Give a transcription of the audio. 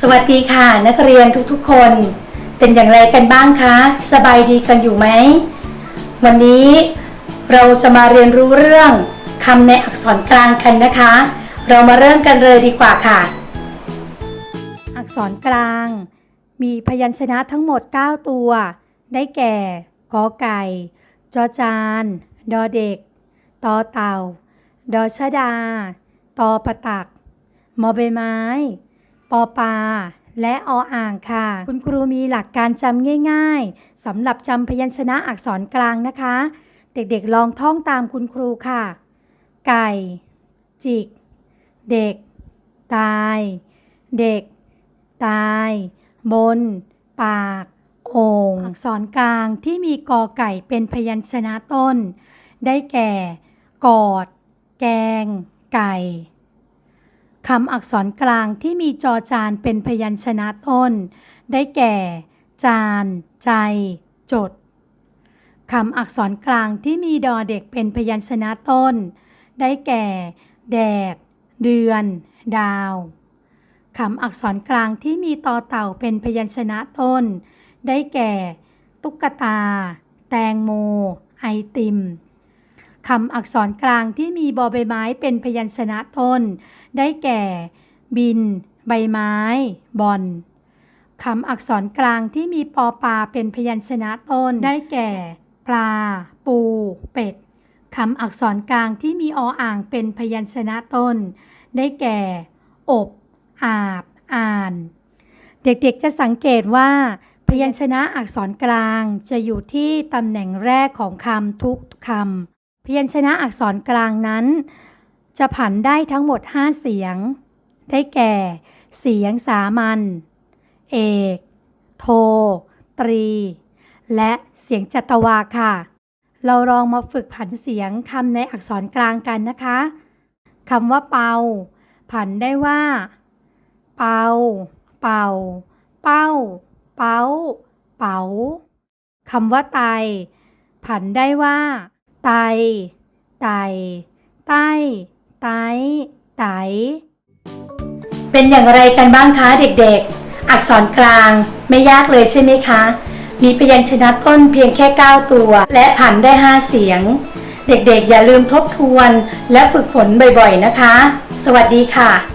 สวัสดีค่ะ นักเรียนทุกๆคน เป็นอย่างไรกันบ้างคะ สบายดีกันอยู่ไหม วันนี้เราจะมาเรียนรู้เรื่องคำในอักษรกลางกันนะคะ เรามาเริ่มกันเลยดีกว่าค่ะ อักษรกลาง มีพยัญชนะทั้งหมด 9 ตัว ได้แก่กอไก่ จอจาน ดอเด็ก ตอเต่า ดอชดา ตอประตัก มอใบไม้ ปอปา และออ่างค่ะ คุณครูมีหลักการจำง่าย ๆสำหรับจำพยัญชนะอักษรกลางนะคะ เด็กๆลองท่องตามคุณครูค่ะ ไก่ จิก เด็ก ตาย เด็ก ตาย บน ปากโอ่งอักษรกลางที่มีกอไก่เป็นพยัญชนะต้น ได้แก่ กอด แกง ไก่ คำอักษรกลางที่มีจอจานเป็นพยัญชนะต้น ได้แก่ จาน ใจ จดคำอักษรกลางที่มีดอเด็กเป็นพยัญชนะต้น ได้แก่ แดด เดือน ดาวคำอักษรกลางที่มีตอเต่าเป็นพยัญชนะต้น ได้แก่ ตุ๊กตา แตงโม ไอติม คำอักษรกลางที่มีบอใบไม้เป็นพยัญชนะต้น ได้แก่ บิน ใบไม้ บอลคำอักษรกลางที่มีปอปลาเป็นพยัญชนะต้น ได้แก่ ปลา ปู เป็ดคำอักษรกลางที่มีออ่างเป็นพยัญชนะต้น ได้แก่ อบ อาบ อ่าน เด็กๆจะสังเกตว่า พยัญชนะอักษรกลางจะอยู่ที่ตำแหน่งแรกของคำทุกคำ พยัญชนะอักษรกลางนั้น จะผันได้ทั้งหมด 5 เสียง ได้แก่ เสียงสามัญ เอก โท ตรี และเสียงจัตวาค่ะ เราลองมาฝึกผันเสียงคำในอักษรกลางกันนะคะคำว่าเป่า ผันได้ว่า เป่า เป่า เป้า เป้า เป๋าคำว่าไต ผันได้ว่า ไต ไตใต้ไต ไต เป็นอย่างไรกันบ้างคะเด็กๆ อักษรกลางไม่ยากเลยใช่ไหมคะ มีพยัญชนะต้นเพียงแค่ 9 ตัว และผันได้ 5 เสียง เด็กๆ อย่าลืมทบทวนและฝึกฝนบ่อยๆ นะคะ สวัสดีค่ะ